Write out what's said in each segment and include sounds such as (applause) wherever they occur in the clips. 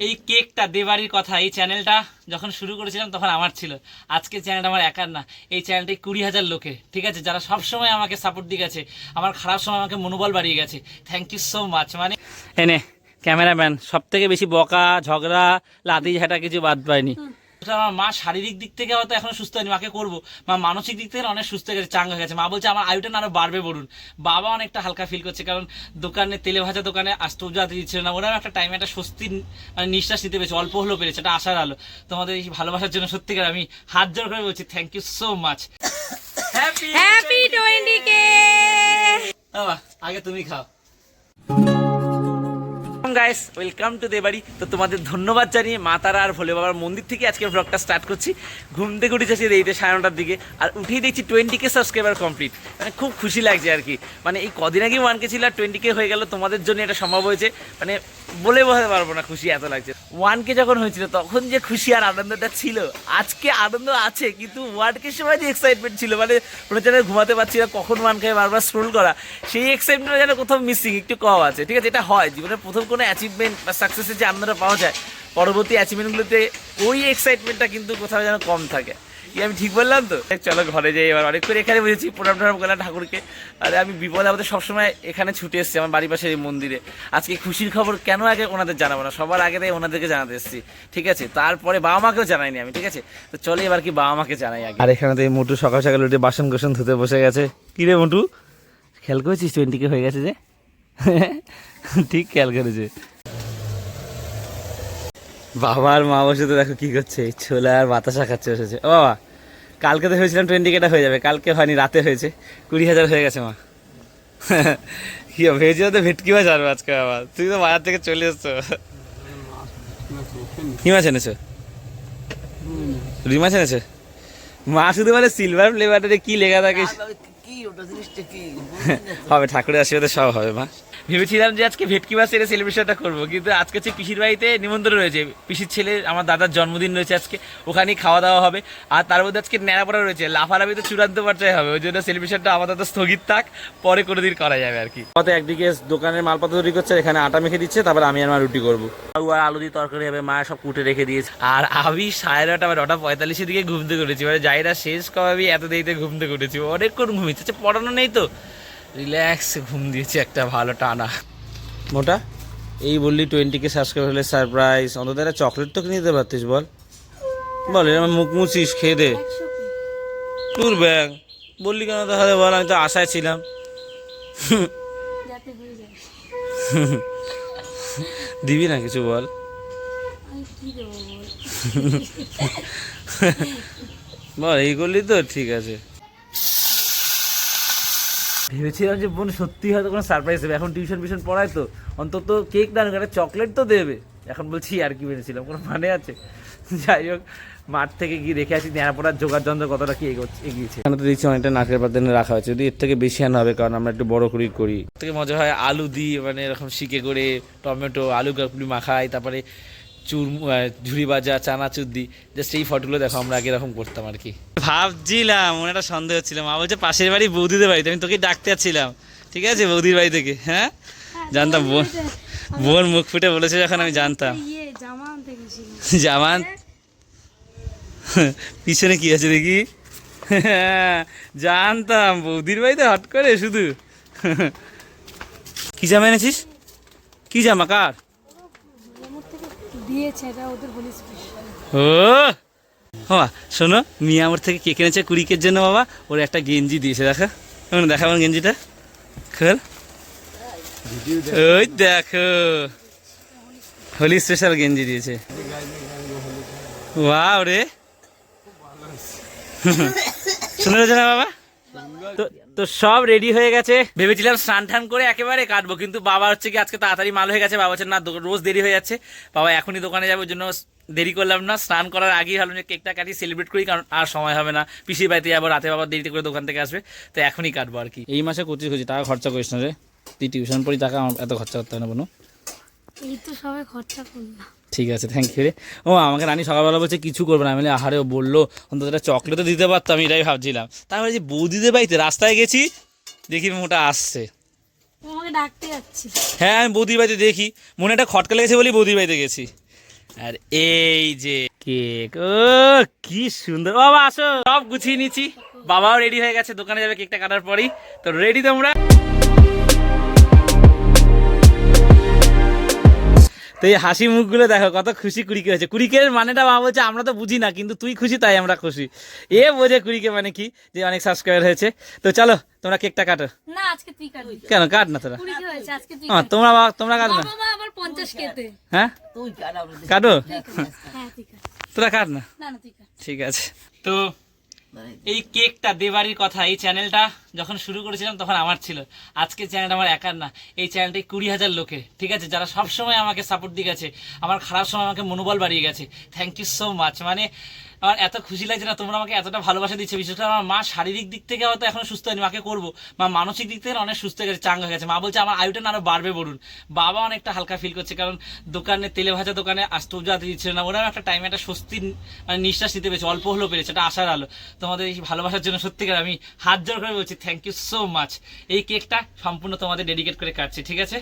এই কেকটা দেবাড়ির কথা এই চ্যানেলটা যখন শুরু করেছিলাম তখন আমার ছিল। আজকে চ্যানেলটা আমার একার না এই চ্যানেলটাই কুড়ি হাজার লোকে ঠিক আছে? যারা সব সময় আমাকে সাপোর্ট দিয়ে গেছে আমার খারাপ সময় আমাকে মনোবল বাড়িয়ে গেছে। থ্যাংক ইউ সো মাচ মানে এনে ক্যামেরাম্যান সব থেকে বেশি বকা ঝগড়া লাদি ঝাঁটা কিছু বাদ পায়নি। মা শারীরিক দিক থেকে হয়তো এখনও সুস্থ হয়নি মাকে করব। মা মানসিক দিক থেকে অনেক সুস্থ হয়ে গেছে চাঙ্গা হয়ে গেছে। মা বলছে আমার আয়ুটা না আরও বাড়বে বলুন। বাবা অনেকটা হালকা ফিল করছে কারণ দোকানে তেলে ভাজা দোকানে স্টোভ জ্বালাতে দিচ্ছিল না। ওরাও একটা টাইমে একটা স্বস্তির মানে নিঃশ্বাস নিতে পেরেছে অল্প হলেও পেরেছে এটা আশার আলো। তোমাদের এই ভালোবাসার জন্য সত্যিকার আমি হাত জোর করে বলছি thank you so much happy happy twenty কে বাবা আগে তুমি খাও। গাইস, ওয়েলকাম টু দে বাড়ি তো তোমাদের ধন্যবাদ জানিয়ে মা তারা আর ভোলে বাবার মন্দির থেকে আজকের ব্লগটা স্টার্ট করছি। ঘুমতে উঠে যাচ্ছি এইটা সাড়ে নটার দিকে। আর উঠেই দেখছি টোয়েন্টি কে সাবস্ক্রাইবার কমপ্লিট মানে খুব খুশি লাগছে আর কি। মানে এই কদিন আগে ওয়ান কে ছিল আর টোয়েন্টি কে হয়ে গেল। তোমাদের জন্য এটা সম্ভব হয়েছে। মানে বলে বোঝাতে পারব না, খুশি এত লাগছে। ওয়ান কে যখন হয়েছিল, তখন যে খুশি আর আনন্দটা ছিল। আজকে আনন্দ আছে, কিন্তু ওয়ানকে সময় যে এক্সাইটমেন্ট ছিল মানে মনে যেন ঘুমাতে পারছি না, কখন ওয়ান খাই বারবার স্ক্রোল করা, সেই এক্সাইটমেন্ট যেন কোথাও মিসিং একটু কম আছে। ঠিক আছে, এটা হয়। জীবনের প্রথম কোনো অ্যাচিভমেন্ট বা সাকসেসের যে আনন্দটা পাওয়া যায়, পরবর্তী অ্যাচিভমেন্টগুলোতে ওই এক্সাইটমেন্টটা কিন্তু কোথাও যেন কম থাকে। কি আমি ঠিক বললাম তো? চলো ঘরে যাই, এবার অনেক করে এখানে বুঝেছি প্রণাম টনাম করলাম ঠাকুরকে। আরে আমি বিপদে আমাদের সবসময় এখানে ছুটে এসেছি, আমার বাড়ির পাশে এই মন্দিরে। আজকে খুশির খবর কেন আগে ওনাদের জানাব না? সবার আগে তাই ওনাদেরকে জানাতে এসেছি, ঠিক আছে? তারপরে বাবা মাকেও জানাইনি আমি, ঠিক আছে? তো চলে এবার কি বাবা মাকে জানাই আগে। আর এখানে তো এই মোটু সকাল সকাল উঠে বাসন কোসন ধুতে বসে গেছে। কি রে মোটু? খেয়াল করেছিস টোয়েন্টিকে হয়ে গেছে যে? (laughs) ঠিক খেয়াল করেছে। বাবা আর মা বসে তো দেখো কি করছে ছোলা আর বাতাসা খাচ্ছে বসেছে। ও বাবা কালকে তো ভেবেছিলাম টোয়েন্টি কেটা হয়ে যাবে কালকে হয়নি রাতে হয়েছে। কুড়ি হাজার হয়ে গেছে মা। (laughs) কি হবে ভেবেছিলাম তো ভেটকি মাছ আনব আজকে বাবা। তুই তো বাজার থেকে চলে এসছো। কি মাছ এনেছো? রুই মাছ এনেছো? মা শুধু বলে সিলভার ফ্লেভারে কি লেখা থাকে। (laughs) হবে ঠাকুরের আশীর্বাদে সব হবে মা। ভেবেছিলাম যে আজকে ভেটকি মাছ এর সেলিব্রেশনটা করব কিন্তু আজকে হচ্ছে পিসির বাড়িতে নিমন্ত্রণ রয়েছে। পিসির ছেলে আমার দাদার জন্মদিন রয়েছে আজকে ওখানেই খাওয়া দাওয়া হবে। আর তার মধ্যে আজকে ন্যাড়াপড়া রয়েছে লাফালাফি তো চূড়ান্ত পর্যায়ে হবে ওই জন্য সেলিব্রেশনটা আপাতত স্থগিত থাক পরে কোনো দিন করা যাবে আর কি। কত একদিকে দোকানের মালপত্র তৈরি করছে এখানে আটা মেখে দিচ্ছে তারপর আমি আর মা রুটি করব। আর আলু দিয়ে তরকারি হবে মা সব কুটে রেখে দিয়েছে। আর আমি সাড়ে নটা বা নটা পঁয়তাল্লিশের দিকে ঘুমতে করেছি মানে যাইরা শেষ কবে আমি এত দেরিতে ঘুমতে করেছি অনেকক্ষণ ঘুমিয়েছে আচ্ছা, পড়ানো নেই তো। রিল্যাক্স ঘুম দিয়েছি একটা ভালো টানা। মোটা এই বললি টোয়েন্টিকে সাবস্ক্রাইব হলে সারপ্রাইজ অন্তত একটা চকলেট তো কিনে দিতে পারতিস বল। বল এরকম মুখ মুছিস খেয়ে দে। তোর ব্যাগ বললি কেন তাহলে বল আমি তো আশায় ছিলাম। দিবি না কিছু কি বল? বল এই করলি তো ঠিক আছে। ভেবেছিলাম যে বোন সত্যি হয়তো কোনো সারপ্রাইজ দেবে। এখন টিউশন ফিউশন পড়ায় তো অন্তত কেক না একটা চকলেট তো দেবে। এখন বলছি আর কি ভেবেছিলাম? কোনো মানে আছে? যাই হোক মাঠ থেকে গিয়ে দেখে আসি নেড়া পড়ার যন্ত্র কতটা কি এগোচ্ছে এগিয়েছে। এখানে তো দেখছি অনেকটা নাকের পাতে রাখা হয়েছে। যদি এর থেকে বেশি আনা হবে কারণ আমরা একটু বড় করেই করি। এর থেকে মজা হয় আলু দিই মানে এরকম শিকে করে টমেটো আলু কাকুলি মাখাই তারপরে চুর ঝুড়ি ভাজা চানাচুর দিই জাস্ট এই ফটোগুলো দেখো আমরা আগে এরকম করতাম আর কি। ভাবছিলাম মনে একটা সন্দেহ হচ্ছিল মা বলছে পাশের বাড়ি বৌদিদের বাড়িতে আমি তোকে ডাকতে যাচ্ছিলাম। ঠিক আছে বৌদির বাড়ি থেকে হ্যাঁ? জানতাম বোন বোন মুখ ফুটে বলেছে যখন আমি জানতাম। জামান? (laughs) পিছনে কি আছে দেখি? (laughs) জানতাম বৌদির বাড়িতে হট করে শুধু। (laughs) কি জামা এনেছিস? কি জামা কার? ও! বাবা শোনো, মিয়া আমার থেকে কে কিনেছে কুড়িকের জন্য, বাবা। ওর একটা গেঞ্জি দিয়েছে, দেখা। দেখা আমার গেঞ্জিটা। খোল। ওই দেখো। হোলি স্পেশাল গেঞ্জি দিয়েছে। ওয়াও রে। শুনে রয়েছে না বাবা। তো তো সব রেডি হয়ে গেছে। ভেবেছিলাম স্নান টান করে একেবারে কাটবো কিন্তু বাবা হচ্ছে কি আজকে তাড়াতাড়ি মাল হয়ে গেছে বাবা হচ্ছে না রোজ দেরি হয়ে যাচ্ছে। বাবা এখনই দোকানে যাবে ওই জন্য দেরি করলাম না। স্নান করার আগেই ভাবলাম যে কেকটা কাটি সেলিব্রেট করি কারণ আর সময় হবে না। পিসির বাড়িতে যাব রাতে বাবা দেরিতে করে দোকান থেকে আসবে তো এখনই কাটবো আর কি। এই মাসে করছিস খুঁজি টাকা খরচা করিস না রে। তুই টিউশন পড়ি টাকা আমার এত খরচা করতে হয় না বোনো। এই তো সবাই খরচা করলাম। ঠিক আছে থ্যাংক ইউ রে। ও আমাকে রানী সকালবেলা বলছে কিছু করবে না। আমি বলি, আহারে বলল অন্তত একটা চকলেটও দিতে পারতো আমি এটাই ভাবছিলাম। তারপরে যে বৌদিদের বাড়িতে রাস্তায় গেছি দেখি মোটা আসছে। ডাকতে যাচ্ছিল হ্যাঁ আমি বৌদির বাড়িতে দেখি। মনে একটা খটকা লেগেছে বলেই বৌদির বাড়িতে গেছি। আর এই যে কেক ও কি সুন্দর। বাবা আসো। সব গুছিয়ে নিচ্ছি। বাবাও রেডি হয়ে গেছে দোকানে যাবে কেকটা কাটার পরেই। তো রেডি তোমরা? তো এই হাসি মুখগুলো দেখো কত খুশি কুড়িকে হয়েছে। কুড়িকের মানেটা বাবা বলছে আমরা তো বুঝি না কিন্তু তুই খুশি তাই আমরা খুশি। এ বোঝে কুড়িকে মানে কি যে অনেক সাবস্ক্রাইবার হয়েছে। তো চলো তোমরা কেকটা কাটো। না আজকে তুই কাটবি। কেন কাট না তোরা। কুড়ি কে হয়েছে আজকে তুই আহ, তোমরা বা- তোমরা কাট না। আবার পঞ্চাশ কেতে হ্যাঁ? কাটো হ্যাঁ তোরা কাট না? না না ঠিক আছে। তো এই কেকটা দেবাড়ির কথা এই চ্যানেলটা যখন শুরু করেছিলাম তখন আমার ছিল। আজকে চ্যানেলটা আমার একার না। এই চ্যানেলটি কুড়ি হাজার লোকের, ঠিক আছে? যারা সব সময় আমাকে সাপোর্ট দিয়ে গেছে, আমার খারাপ সময় আমাকে মনোবল বাড়িয়ে গেছে। থ্যাংক ইউ সো মাচ মানে আমার এত খুশি লাগছে না, তোমরা আমাকে এতটা ভালোবাসা দিচ্ছে। বিশেষ করে আমার মা শারীরিক দিক থেকে হয়তো এখনও সুস্থ হয়নি। মাকে করব, মা মানসিক দিক থেকে অনেক সুস্থ হয়ে গেছে, চাঙ্গা হয়ে গেছে। মা বলছে, আমার আয়ুটা না আরও বাড়বে বলুন। বাবা অনেকটা হালকা ফিল করছে, কারণ দোকানে, তেলে ভাজা দোকানে আসতে যাতে দিচ্ছিল না। ওরাও একটা টাইমে একটা স্বস্তির মানে নিঃশ্বাস নিতে পেরেছে, অল্প হলেও পেরেছে, এটা আশার আলো। তোমাদের এই ভালোবাসার জন্য সত্যিকার আমি হাত জোর করে বলছি থ্যাংক ইউ সো মাচ এই কেকটা সম্পূর্ণ তোমাদের ডেডিকেট করে কাটছি ঠিক আছে?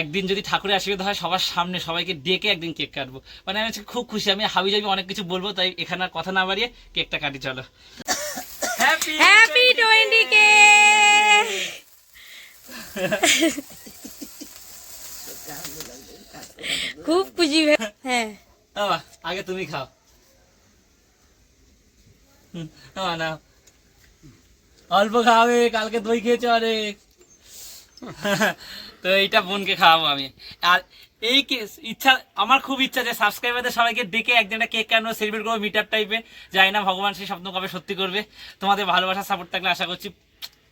একদিন যদি ঠাকুরের আশীর্বাদ হয় সবার সামনে সবাইকে ডেকে একদিন কেক কাটবো। মানে আমি খুব খুশি আমি হাবি যাবি অনেক কিছু বলব তাই এখানে আর কথা না বাড়িয়ে কেকটা কাটি চলো। হ্যাপি টোয়েন্টি কে খুব খুশি হয়ে- হ্যাঁ। আগে তুমি খাও। নাও অল্প খাওয়াবে কালকে দই খেয়েছে অনেক। তো এইটা বোনকে খাওয়াবো আমি। আর এই কেস ইচ্ছা আমার খুব ইচ্ছা যে সাবস্ক্রাইবারদের সবাইকে ডেকে একদিন কেক কেন সেলিব্রেট করব মিট আপ টাইপে যাই না ভগবান সেই স্বপ্ন কবে সত্যি করবে। তোমাদের ভালোবাসা সাপোর্ট থাকলে আশা করছি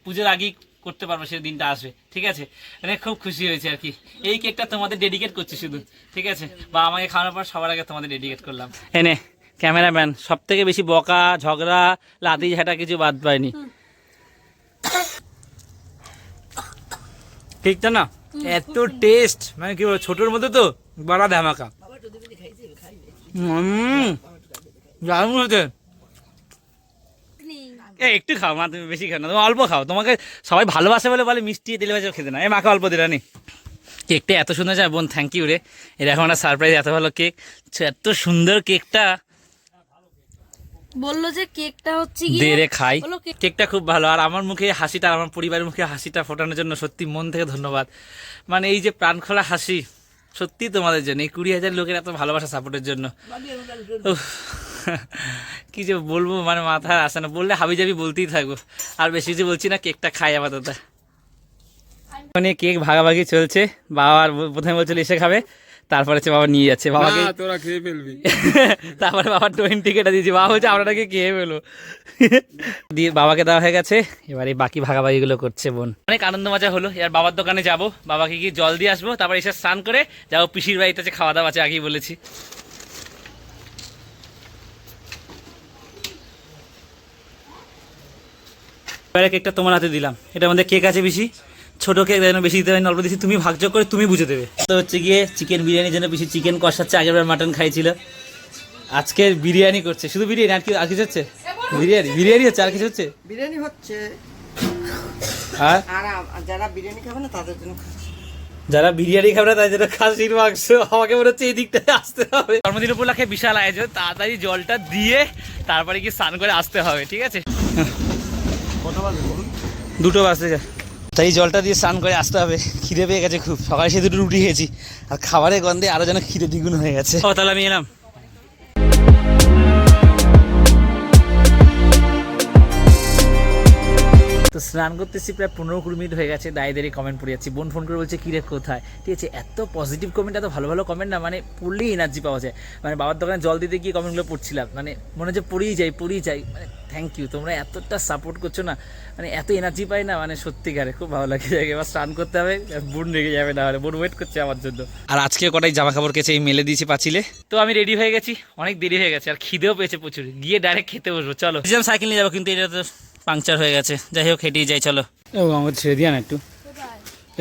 পুজোর আগেই করতে পারব সেই দিনটা আসবে। ঠিক আছে? মানে খুব খুশি হয়েছে আর কি। এই কেকটা তোমাদের ডেডিকেট করছি শুধু। ঠিক আছে? বা আমাকে খাওয়ানোর পর সবার আগে তোমাদের ডেডিকেট করলাম। এনে ক্যামেরাম্যান সব থেকে বেশি বকা ঝগড়া লাতি ঝাঁটা কিছু বাদ পায়নি। কেকটা না? এত টেস্ট মানে কি বলব ছোটোর মধ্যে তো বড় ধামাকা। এ, একটু খাও মা, তুমি বেশি খাও না। তুমি অল্প খাও। তোমাকে সবাই ভালোবাসে বলে বলে মিষ্টি তেলে ভাজা খেতে না। এই মাকে অল্প দিলা নি। কেকটা এত সুন্দর যায় বোন থ্যাংক ইউ রে। এরকম একটা সারপ্রাইজ এত ভালো কেক এত সুন্দর কেকটা বলল যে কেকটা হচ্ছে দে গিয়ে রে খাই। কেকটা খুব ভালো। আর আমার মুখে হাসিটা আমার পরিবারের মুখে হাসিটা ফোটানোর জন্য সত্যি মন থেকে ধন্যবাদ। মানে এই যে প্রাণ খোলা হাসি সত্যি তোমাদের জন্য। এই কুড়ি হাজার লোকের এত ভালোবাসা সাপোর্টের জন্য। (laughs) কি যে বলব মানে মাথা আসে না। বললে হাবি জাবি বলতেই থাকব। আর বেশি কিছু বলছি না কেকটা খাই আপাতত। মানে কেক ভাগাভাগি চলছে। বাবা আর প্রথমে বলছিল এসে খাবে? তারপরে হচ্ছে বাবা নিয়ে যাচ্ছে বাবাকে তোরা খেয়ে ফেলবি। (laughs) তারপরে বাবা টোয়েন্টি কেটে দিয়েছি বাবা বলছে আমরা নাকি খেয়ে ফেলো (laughs) দিয়ে বাবাকে দেওয়া হয়ে গেছে এবার বাকি ভাগাভাগিগুলো করছে বোন। অনেক আনন্দ মজা হলো এবার বাবার দোকানে যাব বাবাকে গিয়ে জল দিয়ে আসব তারপর এসে স্নান করে যাব পিসির বাড়িতে আছে খাওয়া দাওয়া আছে আগেই বলেছি। এবারে কেকটা তোমার হাতে দিলাম। এটার মধ্যে কেক আছে বেশি ছোট কেক যেন বেশি দিতে পারেন অল্প দিচ্ছি তুমি ভাগযোগ করে তুমি বুঝে দেবে। তো হচ্ছে গিয়ে চিকেন বিরিয়ানির জন্য বেশি চিকেন কষাচ্ছে আগেরবার মাটন খাইছিল। আজকে বিরিয়ানি করছে শুধু বিরিয়ানি আর কি আর কিছু হচ্ছে? বিরিয়ানি বিরিয়ানি হচ্ছে আর কিছু হচ্ছে? বিরিয়ানি হচ্ছে। আর? আর যারা বিরিয়ানি খাবে না তাদের জন্য যারা বিরিয়ানি খাবে না তাদের জন্য খাসির মাংস। আমাকে মনে হচ্ছে এই দিকটায় আসতে হবে। জন্মদিন উপলক্ষে বিশাল আয়োজন তাড়াতাড়ি জলটা দিয়ে তারপরে কি স্নান করে আসতে হবে ঠিক আছে? দুটো বাজতে যা তাই জলটা দিয়ে স্নান করে আসতে হবে। খিদে পেয়ে গেছে খুব। সকালে সে দুটো রুটি খেয়েছি। আর খাবারের গন্ধে আরও যেন খিদে দ্বিগুণ হয়ে গেছে। তাহলে আমি এলাম। তো স্নান করতেছি প্রায় পনেরো কুড়ি মিনিট হয়ে গেছে দায় দাঁড়িয়ে কমেন্ট পড়ে যাচ্ছি। বোন ফোন করে বলছে কিরে কোথায়? ঠিক আছে এত পজিটিভ কমেন্ট এত ভালো ভালো কমেন্ট না মানে পড়লেই এনার্জি পাওয়া যায়। মানে বাবার দোকানে জল দিতে গিয়ে কমেন্টগুলো পড়ছিলাম মানে মনে হচ্ছে পড়েই যাই পড়েই যাই। মানে থ্যাংক ইউ তোমরা এতটা সাপোর্ট করছ না মানে এত এনার্জি পাই না মানে সত্যিকারে খুব ভালো লাগে। এবার স্নান করতে হবে বোন রেগে যাবে না হলে বোন ওয়েট করছে আমার জন্য। আর আজকে কটাই জামা কাপড় কেছে এই মেলে দিয়েছি পাঁচিলে? তো আমি রেডি হয়ে গেছি অনেক দেরি হয়ে গেছে আর খিদেও পেয়েছে প্রচুর। গিয়ে ডাইরেক্ট খেতে বসবো চলো। সাইকেল নিয়ে যাব কিন্তু এটা তো পাংচার হয়ে গেছে। যাই হোক হেঁটেই যাই চলো। ও আমাকে ছেড়ে দিয়া না একটু।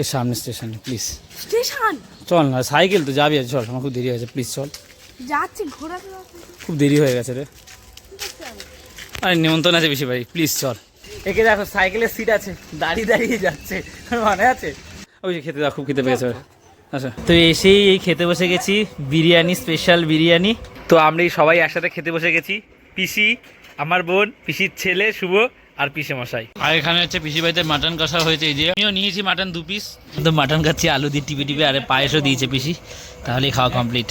এই সামনে স্টেশনে প্লিজ স্টেশন চল না সাইকেল তো যাবি চল আমার খুব দেরি হয়েছে প্লিজ চল। যাচ্ছি ঘোরা খুব দেরি হয়ে গেছে রে। আরে নিমন্ত্রণ আছে বেশি ভাই প্লিজ চল। একে দেখো সাইকেলের সিট আছে দাঁড়িয়ে দাঁড়িয়ে যাচ্ছে মানে আছে? ওই যে খেতে দাও খুব খেতে পেয়েছে। আচ্ছা। তো এসেই এই খেতে বসে গেছি বিরিয়ানি স্পেশাল বিরিয়ানি। তো আমরা এই সবাই একসাথে খেতে বসে গেছি। পিসি আমার বোন পিসির ছেলে শুভ আর পিসে মশাই আর এখানে হচ্ছে পিসি বাড়িতে মাটন কষা হয়েছে এই যে। আমিও নিয়েছি মাটন দু পিস তো মাটন খাচ্ছি আলু দিয়ে টিপে টিপে আর পায়েসও দিয়েছে পিসি। তাহলেই খাওয়া কমপ্লিট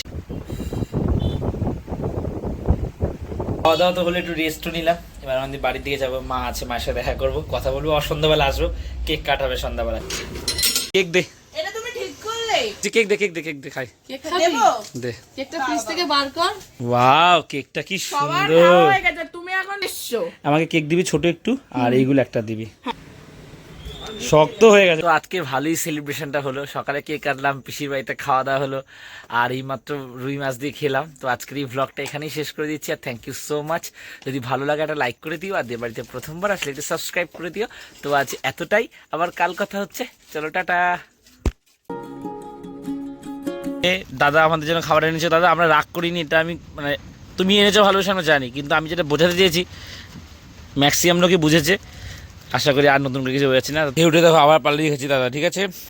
খাওয়া দাওয়া তো হলে একটু রেস্টও নিলাম। এবার আমাদের বাড়ির দিকে যাব মা আছে মায়ের সাথে দেখা করব কথা বলব আর সন্ধ্যাবেলা আসব। কেক কাটাবে সন্ধ্যাবেলা। কেক দে। এটা তুমি ঠিক করলে। কেক দে কেক দে কেক দে খাই। দে। কেকটা ফ্রিজ থেকে বার কর। ওয়াও কেকটা কি সুন্দর। আমাকে কেক দিবি ছোট একটু আর এইগুলো একটা দিবি। শক্ত হয়ে গেছে। তো আজকে ভালোই সেলিব্রেশনটা হলো। সকালে কেক কাটলাম পিসির বাড়িতে খাওয়া দাওয়া হলো আর এই মাত্র রুই মাছ দিয়ে খেলাম। তো আজকের এই ব্লগটা এখানেই শেষ করে দিচ্ছি আর থ্যাংক ইউ সো মাচ যদি ভালো লাগে একটা লাইক করে দিও আর দিয়ে বাড়িতে প্রথমবার আসলে একটু সাবস্ক্রাইব করে দিও। তো আজ এতটাই। আবার কাল কথা হচ্ছে। চলো টাটা। এ, দাদা আমাদের জন্য খাবার এনেছে। দাদা আমরা রাগ করিনি এটা আমি মানে তুমি এনেছো ভালোবেসে আমরা জানি। কিন্তু আমি যেটা বোঝাতে চেয়েছি, ম্যাক্সিমাম লোকে বুঝেছে। আশা করি আর নতুন করে কিছু বোঝাচ্ছি না। উঠে দেখো, আবার পাল্টে গেছি দাদা, ঠিক আছে?